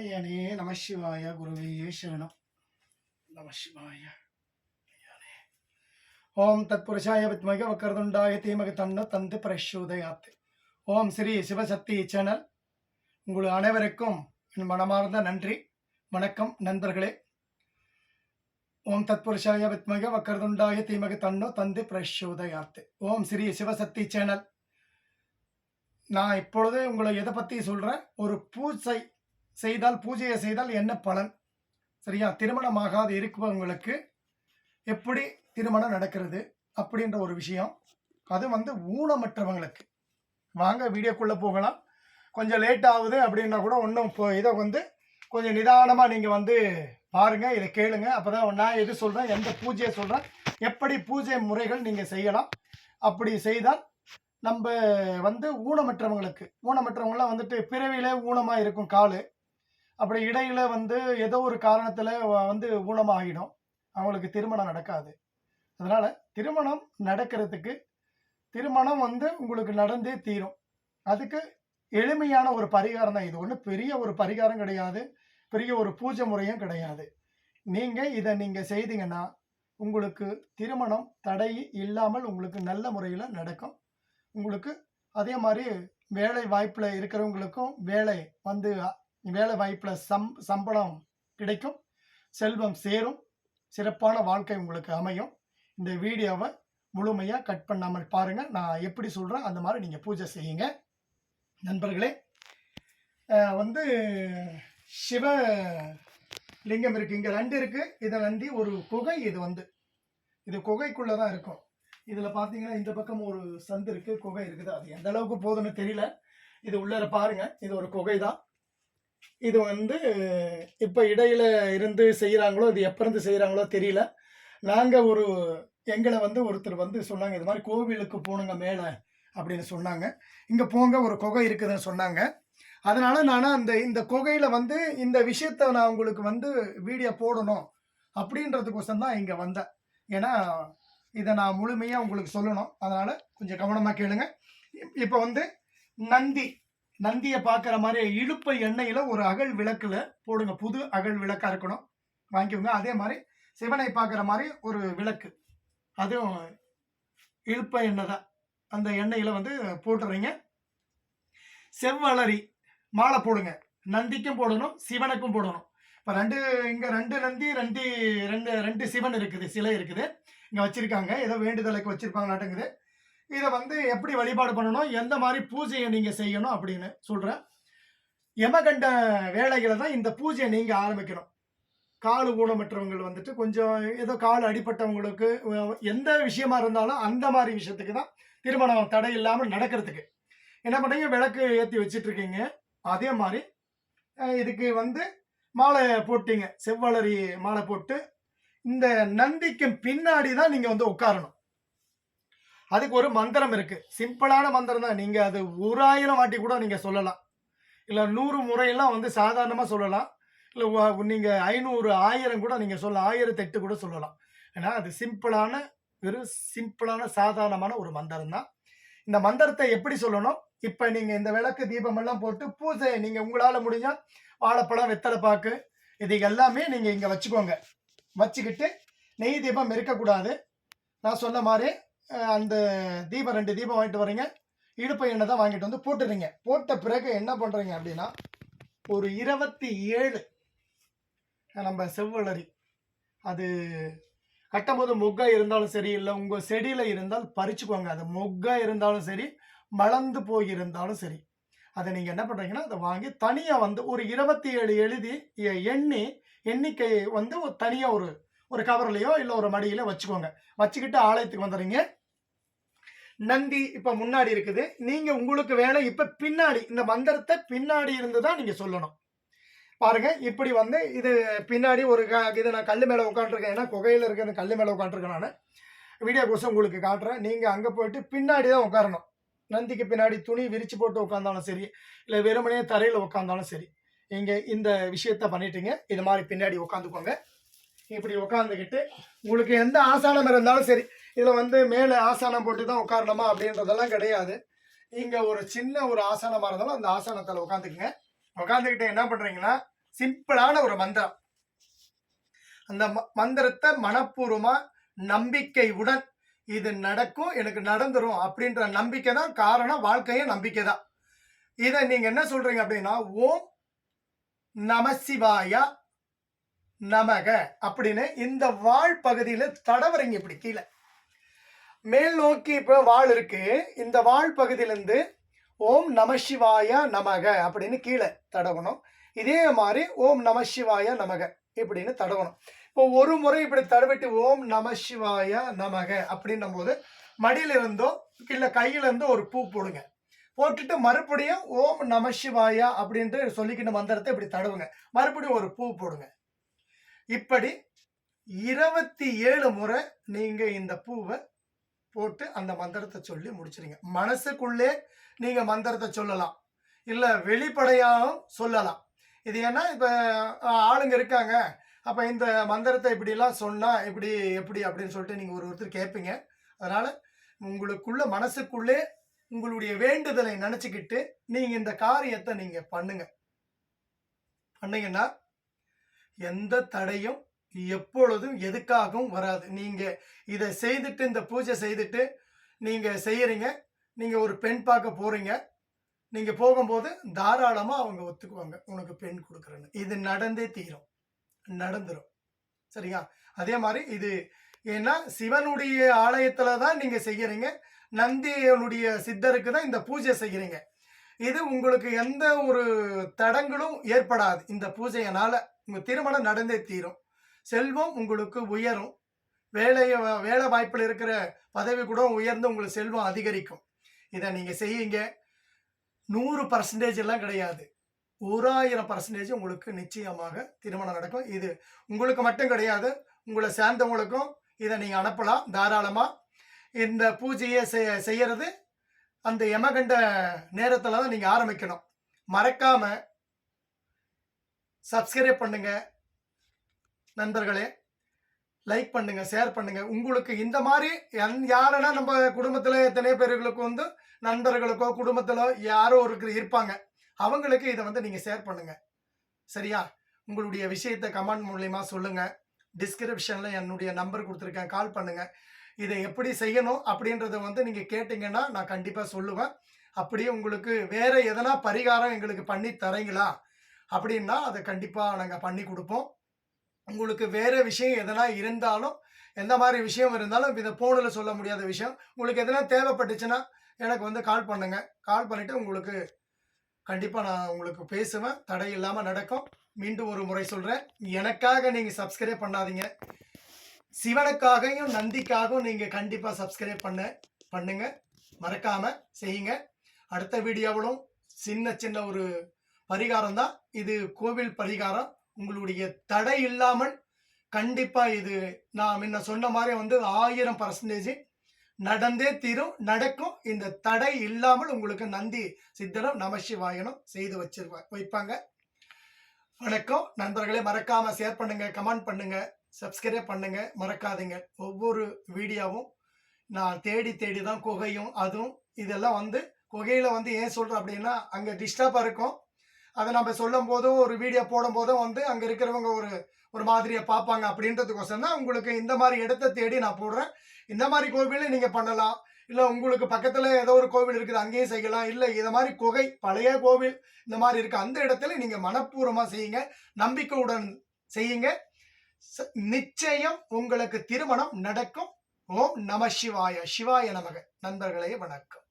ஐயனே நம சிவாய குருவே சரணம். நம சிவாய ஓம் தத்புருஷாய வித்மக வக்கரதுண்டாய தீமக தன்ன தந்து பிரசோதயாத்து ஓம் ஸ்ரீ சிவசக்தி சேனல். உங்கள் அனைவருக்கும் என் மனமார்ந்த நன்றி. வணக்கம் நண்பர்களே. ஓம் தத்புருஷாய வித்மக வக்கரதுண்டாய தீமக தன்னோ தந்து பிரசோதயாத்து ஓம் ஸ்ரீ சிவசக்தி சேனல். நான் இப்பொழுது உங்களை எதை பற்றி சொல்கிறேன் ஒரு பூசை செய்தால் பூஜையை செய்தால் என்ன பலன்? சரியா? திருமணமாகாத இருக்கிறவங்களுக்கு எப்படி திருமணம் நடக்கிறது அப்படின்ற ஒரு விஷயம். அது வந்து ஊனமற்றவங்களுக்கு. வாங்க வீடியோக்குள்ளே போகலாம். கொஞ்சம் லேட் ஆகுது அப்படின்னா கூட ஒன்றும் இப்போ இதை வந்து கொஞ்சம் நிதானமாக நீங்கள் வந்து பாருங்கள் இதை கேளுங்க. அப்போ தான் நான் எது சொல்கிறேன் எந்த பூஜையை சொல்கிறேன் எப்படி பூஜை முறைகள் நீங்கள் செய்யலாம். அப்படி செய்தால் நம்ம வந்து ஊனமற்றவங்களுக்கு ஊனமற்றவங்களாம் வந்துட்டு பிறவியிலே ஊனமாக இருக்கும் காலு. அப்படி இடையில வந்து ஏதோ ஒரு காரணத்துல வந்து ஊனமாகிடும் அவங்களுக்கு திருமணம் நடக்காது. அதனால திருமணம் நடக்கிறதுக்கு திருமணம் வந்து உங்களுக்கு நடந்தே தீரும். அதுக்கு எளிமையான ஒரு பரிகாரம் தான் இது. ஒன்றும் பெரிய ஒரு பரிகாரம் கிடையாது. பெரிய ஒரு பூஜை முறையும் கிடையாது. நீங்க இதை நீங்க செய்தீங்கன்னா உங்களுக்கு திருமணம் தடை இல்லாமல் உங்களுக்கு நல்ல முறையில் நடக்கும். உங்களுக்கு அதே மாதிரி வேலை வாய்ப்பில் இருக்கிறவங்களுக்கும் வேலை வந்து வேலை வாய்ப்பில் சம் சம்பளம் கிடைக்கும் செல்வம் சேரும் சிறப்பான வாழ்க்கை உங்களுக்கு அமையும். இந்த வீடியோவை முழுமையாக கட் பண்ணாமல் பாருங்கள் நான் எப்படி சொல்கிறேன் அந்த மாதிரி நீங்கள் பூஜை செய்யுங்க. நண்பர்களே வந்து சிவ லிங்கம் இருக்குது இங்கே ரெண்டு இருக்குது இதை நந்தி ஒரு குகை இது வந்து. இது குகைக்குள்ளே தான் இருக்கும். இதில் பார்த்தீங்கன்னா இந்த பக்கம் ஒரு சந்து இருக்குது குகை இருக்குது. அது எந்த அளவுக்கு போகுதுன்னு தெரியல. இது உள்ளார பாருங்கள் இது ஒரு குகை தான் இது வந்து இப்போ இடையில் இருந்து செய்கிறாங்களோ இது எப்போ இருந்து செய்கிறாங்களோ தெரியல. நாங்கள் ஒரு எங்களை வந்து ஒருத்தர் வந்து சொன்னாங்க இது மாதிரி கோவிலுக்கு போகணுங்க மேலே அப்படின்னு சொன்னாங்க. இங்கே போங்க ஒரு குகை இருக்குதுன்னு சொன்னாங்க. அதனால் நான் அந்த இந்த குகையில் வந்து இந்த விஷயத்த நான் உங்களுக்கு வந்து வீடியோ போடணும் அப்படின்றதுக்கோசம் தான் இங்கே வந்தேன். ஏன்னா இதை நான் முழுமையாக உங்களுக்கு சொல்லணும். அதனால் கொஞ்சம் கவனமாக கேளுங்க. இப்போ வந்து நந்தி நந்தியை பார்க்குற மாதிரி இழுப்பை எண்ணெயில் ஒரு அகல் விளக்கில் போடுங்க. புது அகல் விளக்காக இருக்கணும். வாங்கிக்கோங்க. அதே மாதிரி சிவனை பார்க்குற மாதிரி ஒரு விளக்கு. அதுவும் இழுப்ப எண்ணெய் தான். அந்த எண்ணெயில் வந்து போட்டுறீங்க. செவ்வளரி மாலை போடுங்க. நந்திக்கும் போடணும் சிவனுக்கும் போடணும். இப்போ ரெண்டு இங்கே ரெண்டு நந்தி ரெண்டு ரெண்டு ரெண்டு சிவன் இருக்குது சிலை இருக்குது. இங்கே வச்சுருக்காங்க. ஏதோ வேண்டுதலுக்கு வச்சுருப்பாங்க நாட்டுங்குது இதை வந்து எப்படி வழிபாடு பண்ணணும்? எந்த மாதிரி பூஜையை நீங்கள் செய்யணும் அப்படின்னு சொல்கிறேன் யமகண்ட வேலைகளை தான் இந்த பூஜையை நீங்கள் ஆரம்பிக்கணும். கால் ஊனமற்றவங்கள் வந்துட்டு கொஞ்சம் ஏதோ கால் அடிப்பட்டவங்களுக்கு எந்த விஷயமா இருந்தாலும் அந்த மாதிரி விஷயத்துக்கு தான் திருமணம் தடை இல்லாமல் நடக்கிறதுக்கு. என்ன பண்ணுறீங்க விளக்கு ஏற்றி வச்சிட்டு இருக்கீங்க அதே மாதிரி இதுக்கு வந்து மாலை போட்டீங்க. செவ்வளரி மாலை போட்டு இந்த நந்திக்கு பின்னாடி தான் நீங்கள் வந்து உட்காரணும். அதுக்கு ஒரு மந்திரம் இருக்கு. சிம்பிளான மந்திரம் தான். நீங்க அது ஒரு ஆயிரம் வாட்டி கூட நீங்க சொல்லலாம். இல்ல நூறு முறையெல்லாம் வந்து சாதாரணமா சொல்லலாம். இல்ல நீங்கள் நீங்க ஐநூறு ஆயிரம் கூட நீங்க சொல்ல ஆயிரத்தி எட்டு கூட சொல்லலாம். ஏன்னா அது சிம்பிளான வெறும் சிம்பிளான சாதாரணமான ஒரு மந்திரம் தான். இந்த மந்திரத்தை எப்படி சொல்லணும்? இப்ப நீங்க இந்த விளக்கு தீபம் எல்லாம் போட்டு பூஜை நீங்க உங்களால முடிஞ்சா வாழைப்பழம் வெத்தலை பாக்கு இது எல்லாமே நீங்க இங்க வச்சுக்கோங்க. வச்சுக்கிட்டு நெய் தீபம் இருக்கக்கூடாது நான் சொன்ன மாதிரி அந்த தீபம் ரெண்டு தீபம் வாங்கிட்டு வரீங்க இடுப்பை எண்ணெய் தான் வாங்கிட்டு வந்து போட்டுறீங்க. போட்ட பிறகு என்ன பண்ணுறீங்க அப்படின்னா ஒரு இருபத்தி ஏழு நம்ம செவ்வளரி அது கட்டும்போது மொக்கா இருந்தாலும் சரி இல்லை உங்கள் செடியில் இருந்தால் பறிச்சுக்கோங்க. அது மொக்கா இருந்தாலும் சரி மலர்ந்து போயிருந்தாலும் சரி. அதை நீங்கள் என்ன பண்ணுறீங்கன்னா அதை வாங்கி தனியாக வந்து ஒரு இருபத்தி ஏழு எழுதி எண்ணி எண்ணிக்கை வந்து ஒரு தனியாக ஒரு ஒரு கவர்லையோ இல்லை ஒரு மடியில வச்சுக்கோங்க. வச்சுக்கிட்டு ஆலயத்துக்கு வந்துடுறீங்க. நந்தி இப்ப முன்னாடி இருக்குது. நீங்க உங்களுக்கு வேலை இப்ப பின்னாடி இந்த மந்திரத்தை பின்னாடி இருந்து தான் நீங்க சொல்லணும். பாருங்க இப்படி வந்து இது பின்னாடி ஒரு க- இது நான் கல் மேல உட்காந்துருக்கேன் ஏன்னா குகையில இருக்கிற கல் மேல உட்காந்துருக்கேன் நான். வீடியோ கோசம் உங்களுக்கு காட்டுறேன். நீங்க அங்க போயிட்டு பின்னாடி தான் உட்காரணும். நந்திக்கு பின்னாடி துணி விரிச்சு போட்டு உட்காந்தாலும் சரி இல்லை வெறுமனே தரையில் உட்காந்தாலும் சரி நீங்க இந்த விஷயத்த பண்ணிட்டீங்க. இது மாதிரி பின்னாடி உட்காந்துக்கோங்க இப்படி உட்காந்துக்கிட்டு உங்களுக்கு எந்த ஆசானம் இருந்தாலும் சரி இதில் வந்து மேலே ஆசானம் போட்டு தான் உட்காரணுமா அப்படின்றதெல்லாம் கிடையாது. இங்கே ஒரு சின்ன ஒரு ஆசானமாக இருந்தாலும் அந்த ஆசானத்தில் உட்காந்துக்குங்க உட்காந்துக்கிட்டு என்ன பண்ணுறீங்கன்னா சிம்பிளான ஒரு மந்திரம். அந்த ம- மந்திரத்தை மனப்பூர்வமாக நம்பிக்கையுடன் இது நடக்கும் எனக்கு நடந்துரும் அப்படின்ற நம்பிக்கை தான் காரணம் வாழ்க்கையே நம்பிக்கை தான் இதை நீங்கள் என்ன சொல்கிறீங்க அப்படின்னா ஓம் நமசிவாயா நமக அப்படின்னு இந்த வாழ் பகுதியில் தடவறீங்க இப்படி கீழே. மேல் நோக்கி இப்போ வாழ் இருக்கு. இந்த வாழ் பகுதியிலேருந்து ஓம் நமசிவாய நமக அப்படின்னு கீழே தடவணும். இதே மாதிரி ஓம் நமசிவாய நமக இப்படின்னு தடவணும். இப்போ ஒரு முறை இப்படி தடவிட்டு ஓம் நமசிவாய நமக அப்படின்னும் போது மடியில இருந்தோ இல்லை கையிலேருந்தோ ஒரு பூ போடுங்க. போட்டுட்டு மறுபடியும் ஓம் நமசிவாயா அப்படின்ட்டு சொல்லிக்கிட்டு மந்திரத்தை இப்படி தடவுங்க. மறுபடியும் ஒரு பூ போடுங்க. இப்படி இருபத்தி ஏழு முறை நீங்க இந்த பூவை போட்டு அந்த மந்திரத்தை சொல்லி முடிச்சிருங்க. மனசுக்குள்ளே நீங்க மந்திரத்தை சொல்லலாம். இல்லை வெளிப்படையாகவும் சொல்லலாம். இது ஏன்னா இப்போ ஆளுங்க இருக்காங்க. அப்போ இந்த மந்திரத்தை இப்படிலாம் சொன்னால் இப்படி எப்படி அப்படின்னு சொல்லிட்டு நீங்கள் ஒரு ஒருத்தர் கேட்பீங்க அதனால் உங்களுக்குள்ள மனசுக்குள்ளே உங்களுடைய வேண்டுதலை நினச்சிக்கிட்டு நீங்கள் இந்த காரியத்தை நீங்கள் பண்ணுங்க. பண்ணிங்கன்னா எந்த தடையும் எப்பொழுதும் எதுக்காகவும் வராது. நீங்கள் இதை செய்துட்டு இந்த பூஜை செய்துட்டு நீங்கள் செய்கிறீங்க நீங்கள் ஒரு பெண் பார்க்க போகிறீங்க நீங்கள் போகும்போது தாராளமாக அவங்க ஒத்துக்குவாங்க. உனக்கு பெண் கொடுக்குறேன்னு. இது நடந்தே தீரும். நடந்துடும் சரியா? அதே மாதிரி இது ஏன்னா சிவனுடைய ஆலயத்தில் தான் நீங்கள் செய்கிறீங்க நந்தியனுடைய சித்தருக்கு தான் இந்த பூஜை செய்கிறீங்க இது உங்களுக்கு எந்த ஒரு தடங்களும் ஏற்படாது. இந்த பூஜையினால உங்கள் திருமணம் நடந்தே தீரும். செல்வம் உங்களுக்கு உயரும். வேலையை வேலை வாய்ப்பில் இருக்கிற பதவி கூட உயர்ந்து உங்களுக்கு செல்வம் அதிகரிக்கும். இதை நீங்கள் செய்யுங்க. நூறு பர்சன்டேஜ் எல்லாம் கிடையாது. ஓராயிரம் பர்சன்டேஜ் உங்களுக்கு நிச்சயமாக திருமணம் நடக்கும். இது உங்களுக்கு மட்டும் கிடையாது. உங்களை சேர்ந்தவங்களுக்கும் இதை நீங்கள் அனுப்பலாம் தாராளமாக இந்த பூஜையை செய்யறது அந்த யமகண்ட நேரத்தில் தான் நீங்கள் ஆரம்பிக்கணும். மறக்காம சப்ஸ்கிரைப் பண்ணுங்க. நண்பர்களே லைக் பண்ணுங்க ஷேர் பண்ணுங்க. உங்களுக்கு இந்த மாதிரி என் யாருன்னா நம்ம குடும்பத்தில் எத்தனை பேர்களுக்கு வந்து நண்பர்களுக்கோ குடும்பத்திலோ யாரோ ஒரு இருப்பாங்க. அவங்களுக்கு இதை வந்து நீங்கள் ஷேர் பண்ணுங்க. சரியா? உங்களுடைய விஷயத்தை கமெண்ட் மூலியமாக சொல்லுங்கள் டிஸ்கிரிப்ஷனில் என்னுடைய நம்பர் கொடுத்துருக்கேன். கால் பண்ணுங்கள் இதை எப்படி செய்யணும் அப்படின்றத வந்து நீங்கள் கேட்டிங்கன்னா நான் கண்டிப்பாக சொல்லுவேன். அப்படியே உங்களுக்கு வேறு எதனா பரிகாரம் எங்களுக்கு பண்ணி தரீங்களா? அப்படின்னா அதை கண்டிப்பாக நாங்கள் பண்ணி கொடுப்போம். உங்களுக்கு வேறு விஷயம் எதனா இருந்தாலும் எந்த மாதிரி விஷயம் இருந்தாலும் இதை ஃபோனில் சொல்ல முடியாத விஷயம். உங்களுக்கு எதனா தேவைப்பட்டுச்சுன்னா எனக்கு வந்து கால் பண்ணுங்க. கால் பண்ணிவிட்டு உங்களுக்கு கண்டிப்பாக நான் உங்களுக்கு பேசுவேன். தடை இல்லாமல் நடக்கும். மீண்டும் ஒரு முறை சொல்கிறேன் எனக்காக நீங்கள் சப்ஸ்கிரைப் பண்ணாதீங்க. சிவனுக்காகவும் நந்திக்காகவும் நீங்கள் கண்டிப்பாக சப்ஸ்கிரைப் பண்ண பண்ணுங்க. மறக்காமல் செய்யுங்க. அடுத்த வீடியோவிலும் சின்ன சின்ன ஒரு பரிகாரம் தான். இது கோவில் பரிகாரம். உங்களுடைய தடை இல்லாமல் கண்டிப்பாக இது நான் முன்ன சொன்ன மாதிரி வந்து ஆயிரம் பர்சன்டேஜ் நடந்தே தீரும் நடக்கும். இந்த தடை இல்லாமல் உங்களுக்கு நந்தி சித்தனும் நமசிவாயனும் செய்து வச்சு வைப்பாங்க. வணக்கம். நண்பர்களே மறக்காமல் ஷேர் பண்ணுங்கள் கமெண்ட் பண்ணுங்கள் சப்ஸ்கிரைப் பண்ணுங்க மறக்காதீங்க. ஒவ்வொரு வீடியோவும் நான் தேடி தேடி தான் குகையும் அதுவும் இதெல்லாம் வந்து குகையில் வந்து ஏன் சொல்கிறேன் அப்படின்னா அங்கே டிஸ்டர்பாக இருக்கும். அதை நம்ம சொல்லும் போதும் ஒரு வீடியோ போடும் போதும் வந்து அங்கே இருக்கிறவங்க ஒரு ஒரு மாதிரியை பார்ப்பாங்க அப்படின்றதுக்கோசரம் தான் உங்களுக்கு இந்த மாதிரி இடத்த தேடி நான் போடுறேன். இந்த மாதிரி கோவிலும் நீங்கள் பண்ணலாம். இல்லை உங்களுக்கு பக்கத்தில் ஏதோ ஒரு கோவில் இருக்குது அங்கேயும் செய்யலாம். இல்லை இதை மாதிரி குகை பழைய கோவில் இந்த மாதிரி இருக்குது அந்த இடத்துல நீங்கள் மனப்பூர்வமாக செய்யுங்க. நம்பிக்கையுடன் செய்யுங்க. நிச்சயம் உங்களுக்கு திருமணம் நடக்கும். ஓம் நம சிவாய சிவாய நமக. நண்பர்களே வணக்கம்.